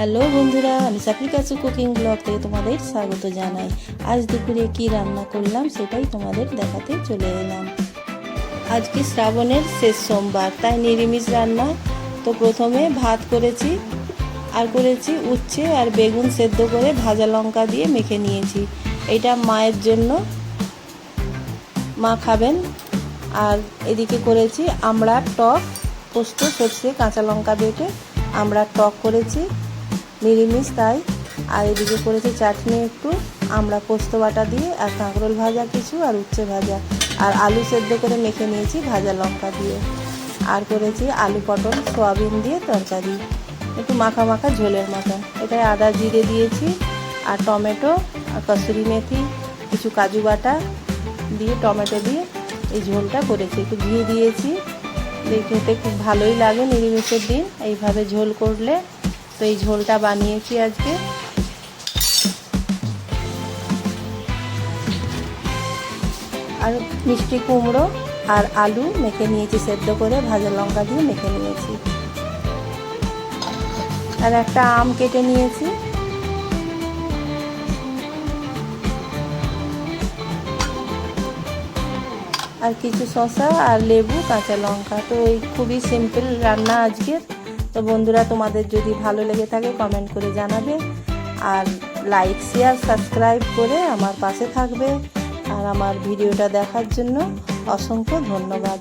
Hello বন্ধুরা, আমি সাফরি কাছু cooking blog থেকে তোমাদের স্বাগত জানাই। আজ দুপুরে কি রান্না করলাম সেটাই তোমাদের দেখাতে চলে এলাম। আজকে শ্রাবণের শেষ সোমবার, তাই নিরামিষ রান্না। তো প্রথমে ভাত করেছি, আর করেছি উচ্ছে আর বেগুন সেদ্ধ করে ভাজা লঙ্কা দিয়ে মেখে নিয়েছি। এটা মায়ের জন্য। মা খাবেন। আর এদিকে করেছি আমরা টক, পোস্ত, সর্ষে, কাঁচা লঙ্কা বেটে আমরা টক করেছি। নিরামিষ, তাই। আর এদিকে করেছি চাটনি একটু, আমরা পোস্ত বাটা দিয়ে, আর কাঁকরোল ভাজা কিছু, আর উচ্ছে ভাজা। আর আলু সেদ্ধ করে মেখে নিয়েছি ভাজা লঙ্কা দিয়ে। আর করেছি আলু পটল, সোয়াবিন দিয়ে তরকারি। একটু মাখা মাখা ঝোলের মতন এটায় আদা জিরে দিয়েছি, আর টমেটো, আর কসুরি মেথি, কিছু কাজু বাটা দিয়ে, টমেটো দিয়ে এই ঝোলটা করেছি। একটু ঘি দিয়েছি, দিয়ে খেতে খুব ভালোই লাগে নিরামিষের দিন। এইভাবে ঝোল করলে তো এই ঝোলটা বানিয়েছি আজকে। আর মিষ্টি কুমড়ো আর আলু মেখে নিয়েছি, সেদ্ধ করে ভাজা লঙ্কা দিয়ে মেখে নিয়েছি। আর একটা আম কেটে নিয়েছি। আর কিছু শসা আর লেবু, কাঁচা লঙ্কা। তো এই খুবই সিম্পল রান্না আজকের। তো বন্ধুরা, তোমাদের যদি ভালো লেগে থাকে কমেন্ট করে জানাবে। আর লাইক শেয়ার সাবস্ক্রাইব করে আমার পাশে থাকবে। আর আমার ভিডিওটা দেখার জন্য অসংখ্য ধন্যবাদ।